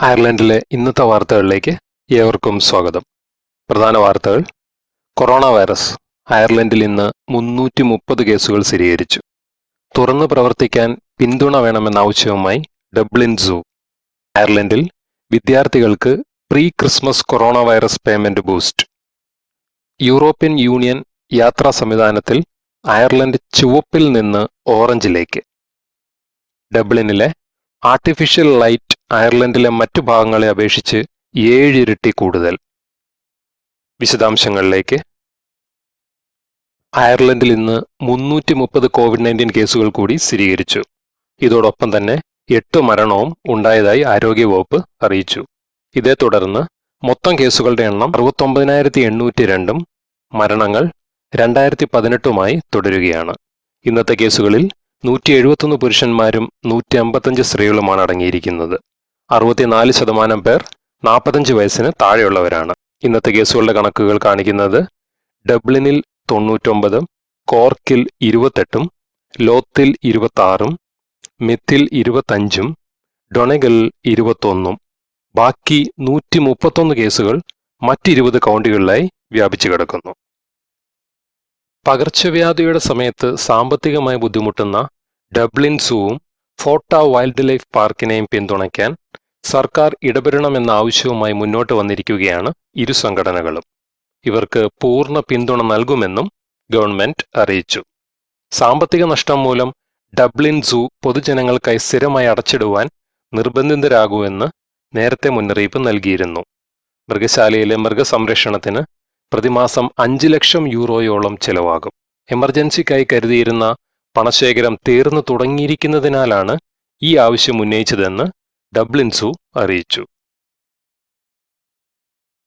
അയർലൻഡിലെ ഇന്നത്തെ വാർത്തകളിലേക്ക് ഏവർക്കും സ്വാഗതം. പ്രധാന വാർത്തകൾ. കൊറോണ വൈറസ് അയർലൻഡിൽ ഇന്ന് മുന്നൂറ്റി മുപ്പത് കേസുകൾ സ്ഥിരീകരിച്ചു. തുറന്നു പ്രവർത്തിക്കാൻ പിന്തുണ വേണമെന്ന ആവശ്യവുമായി ഡബ്ലിൻ സൂ. അയർലൻഡിൽ വിദ്യാർത്ഥികൾക്ക് pre Christmas corona virus payment boost. European union യാത്രാ സംവിധാനത്തിൽ അയർലൻഡ് ചുവപ്പിൽ നിന്ന് ഓറഞ്ചിലേക്ക്. ഡബ്ലിനിലെ ആർട്ടിഫിഷ്യൽ ലൈറ്റ് അയർലൻഡിലെ മറ്റു ഭാഗങ്ങളെ അപേക്ഷിച്ച് ഏഴിരട്ടി കൂടുതൽ. വിശദാംശങ്ങളിലേക്ക്. അയർലൻഡിൽ ഇന്ന് മുന്നൂറ്റി മുപ്പത് കോവിഡ് നയന്റീൻ കേസുകൾ കൂടി സ്ഥിരീകരിച്ചു. ഇതോടൊപ്പം തന്നെ എട്ട് മരണവും ഉണ്ടായതായി ആരോഗ്യവകുപ്പ് അറിയിച്ചു. ഇതേ തുടർന്ന് മൊത്തം കേസുകളുടെ എണ്ണം അറുപത്തൊമ്പതിനായിരത്തി എണ്ണൂറ്റി രണ്ടും മരണങ്ങൾ രണ്ടായിരത്തി പതിനെട്ടുമായി തുടരുകയാണ്. ഇന്നത്തെ കേസുകളിൽ നൂറ്റി എഴുപത്തൊന്ന് പുരുഷന്മാരും നൂറ്റി അമ്പത്തഞ്ച് സ്ത്രീകളുമാണ് അടങ്ങിയിരിക്കുന്നത്. അറുപത്തിനാല് ശതമാനം പേർ നാൽപ്പത്തഞ്ച് വയസ്സിന് താഴെയുള്ളവരാണ്. ഇന്നത്തെ കേസുകളുടെ കണക്കുകൾ കാണിക്കുന്നത് ഡബ്ലിനിൽ തൊണ്ണൂറ്റൊമ്പതും കോർക്കിൽ ഇരുപത്തെട്ടും ലോത്തിൽ ഇരുപത്താറും മിത്തിൽ ഇരുപത്തഞ്ചും ഡൊണഗൽ ഇരുപത്തൊന്നും. ബാക്കി നൂറ്റി മുപ്പത്തൊന്ന് കേസുകൾ മറ്റിരുപത് കൗണ്ടികളിലായി വ്യാപിച്ചു കിടക്കുന്നു. പകർച്ചവ്യാധിയുടെ സമയത്ത് സാമ്പത്തികമായി ബുദ്ധിമുട്ടുന്ന ഡബ്ലിൻ സൂവും ഫോട്ട വൈൽഡ് ലൈഫ് പാർക്കിനെയും പിന്തുണയ്ക്കാൻ സർക്കാർ ഇടപെടണമെന്ന ആവശ്യവുമായി മുന്നോട്ട് വന്നിരിക്കുകയാണ് ഇരു സംഘടനകളും. ഇവർക്ക് പൂർണ പിന്തുണ നൽകുമെന്നും ഗവൺമെന്റ് അറിയിച്ചു. സാമ്പത്തിക നഷ്ടം മൂലം ഡബ്ലിൻ സൂ പൊതുജനങ്ങൾക്കായി സ്ഥിരമായി അടച്ചിടുവാൻ നിർബന്ധിതരാകുമെന്ന് നേരത്തെ മുന്നറിയിപ്പ് നൽകിയിരുന്നു. മൃഗശാലയിലെ മൃഗസംരക്ഷണത്തിന് പ്രതിമാസം അഞ്ച് ലക്ഷം യൂറോയോളം ചെലവാകും. എമർജൻസിക്കായി കരുതിയിരുന്ന പണശേഖരം തീർന്നു തുടങ്ങിയിരിക്കുന്നതിനാലാണ് ഈ ആവശ്യം ഉന്നയിച്ചതെന്ന് ഡബ്ലിൻസു അറിയിച്ചു.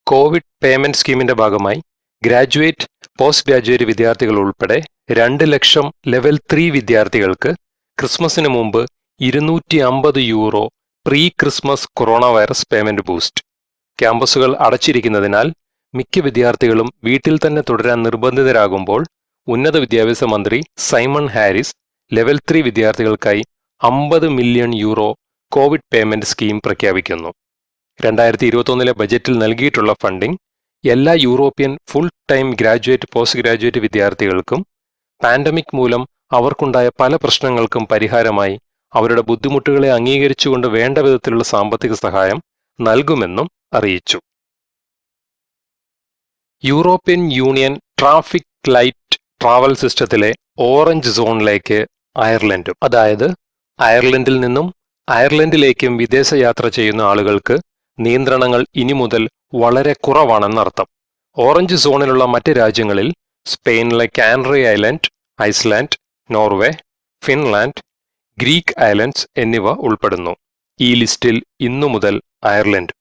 കോവിഡ് പേയ്മെന്റ് സ്കീമിന്റെ ഭാഗമായി ഗ്രാജുവേറ്റ് പോസ്റ്റ് ഗ്രാജുവേറ്റ് വിദ്യാർത്ഥികൾ ഉൾപ്പെടെ രണ്ട് ലക്ഷം ലെവൽ ത്രീ വിദ്യാർത്ഥികൾക്ക് ക്രിസ്മസിന് മുമ്പ് ഇരുന്നൂറ്റി അമ്പത് euro pre Christmas corona virus payment boost. ക്യാമ്പസുകൾ അടച്ചിരിക്കുന്നതിനാൽ മിക്ക വിദ്യാർത്ഥികളും വീട്ടിൽ തന്നെ തുടരാൻ നിർബന്ധിതരാകുമ്പോൾ ഉന്നത വിദ്യാഭ്യാസ മന്ത്രി സൈമൺ ഹാരിസ് ലെവൽ ത്രീ വിദ്യാർത്ഥികൾക്കായി അമ്പത് million euro covid payment scheme പ്രഖ്യാപിക്കുന്നു. രണ്ടായിരത്തി ഇരുപത്തൊന്നിലെ ബജറ്റിൽ നൽകിയിട്ടുള്ള ഫണ്ടിംഗ് എല്ലാ European full time graduate post graduate വിദ്യാർത്ഥികൾക്കും പാൻഡമിക് മൂലം അവർക്കുണ്ടായ പല പ്രശ്നങ്ങൾക്കും പരിഹാരമായി അവരുടെ ബുദ്ധിമുട്ടുകളെ അംഗീകരിച്ചുകൊണ്ട് വേണ്ട വിധത്തിലുള്ള സാമ്പത്തിക സഹായം നൽകുമെന്നും അറിയിച്ചു. European union traffic light travel സിസ്റ്റത്തിലെ ഓറഞ്ച് സോണിലേക്ക് അയർലൻഡും അതായത് അയർലൻഡിൽ നിന്നും അയർലൻഡിലേക്കും വിദേശയാത്ര ചെയ്യുന്ന ആളുകൾക്ക് നിയന്ത്രണങ്ങൾ ഇനി മുതൽ വളരെ കുറവാണെന്നർത്ഥം ഓറഞ്ച് സോണിലുള്ള മറ്റ് രാജ്യങ്ങളിൽ സ്പെയിനിലെ Canary island Iceland Norway Finland Greek islands എന്നിവ ഉൾപ്പെടുന്നു. ഈ ലിസ്റ്റിൽ ഇന്നു മുതൽ അയർലൻഡ്.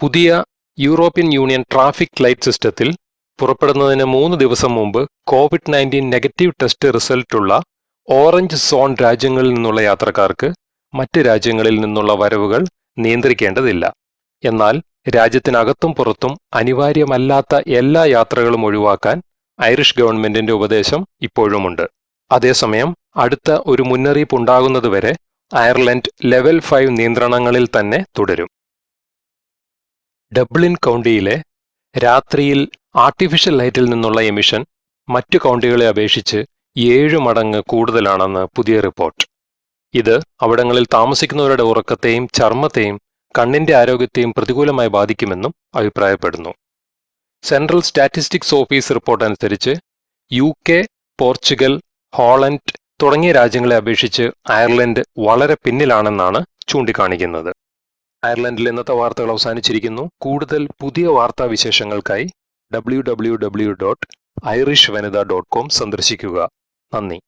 പുതിയ യൂറോപ്യൻ യൂണിയൻ ട്രാഫിക് ലൈറ്റ് സിസ്റ്റത്തിൽ പുറപ്പെടുന്നതിന് മൂന്ന് ദിവസം മുമ്പ് കോവിഡ് നയന്റീൻ നെഗറ്റീവ് ടെസ്റ്റ് റിസൾട്ടുള്ള ഓറഞ്ച് സോൺ രാജ്യങ്ങളിൽ നിന്നുള്ള യാത്രക്കാർക്ക് മറ്റ് രാജ്യങ്ങളിൽ നിന്നുള്ള വരവുകൾ നിയന്ത്രിക്കേണ്ടതില്ല. എന്നാൽ രാജ്യത്തിനകത്തും പുറത്തും അനിവാര്യമല്ലാത്ത എല്ലാ യാത്രകളും ഒഴിവാക്കാൻ ഐറിഷ് ഗവൺമെന്റിന്റെ ഉപദേശം ഇപ്പോഴുമുണ്ട്. അതേസമയം അടുത്ത ഒരു മുന്നറിയിപ്പ് ഉണ്ടാകുന്നതുവരെ അയർലൻഡ് ലെവൽ ഫൈവ് നിയന്ത്രണങ്ങളിൽ തന്നെ തുടരും. ഡബ്ലിൻ കൗണ്ടിയിലെ രാത്രിയിൽ ആർട്ടിഫിഷ്യൽ ലൈറ്റിൽ നിന്നുള്ള എമിഷൻ മറ്റു കൗണ്ടികളെ അപേക്ഷിച്ച് ഏഴ് മടങ്ങ് കൂടുതലാണെന്ന് പുതിയ റിപ്പോർട്ട്. ഇത് അവിടങ്ങളിൽ താമസിക്കുന്നവരുടെ ഉറക്കത്തെയും ചർമ്മത്തെയും കണ്ണിന്റെ ആരോഗ്യത്തെയും പ്രതികൂലമായി ബാധിക്കുമെന്നും അഭിപ്രായപ്പെടുന്നു. സെൻട്രൽ സ്റ്റാറ്റിസ്റ്റിക്സ് ഓഫീസ് റിപ്പോർട്ട് അനുസരിച്ച് യു കെ പോർച്ചുഗൽ ഹോളണ്ട് തുടങ്ങിയ രാജ്യങ്ങളെ അപേക്ഷിച്ച് അയർലൻഡ് വളരെ പിന്നിലാണെന്നാണ് ചൂണ്ടിക്കാണിക്കുന്നത്. അയർലൻഡിൽ ഇന്നത്തെ വാർത്തകൾ അവസാനിച്ചിരിക്കുന്നു. കൂടുതൽ പുതിയ വാർത്താ വിശേഷങ്ങൾക്കായി W W W dot Irish Vanitha dot com സന്ദർശിക്കുക. നന്ദി.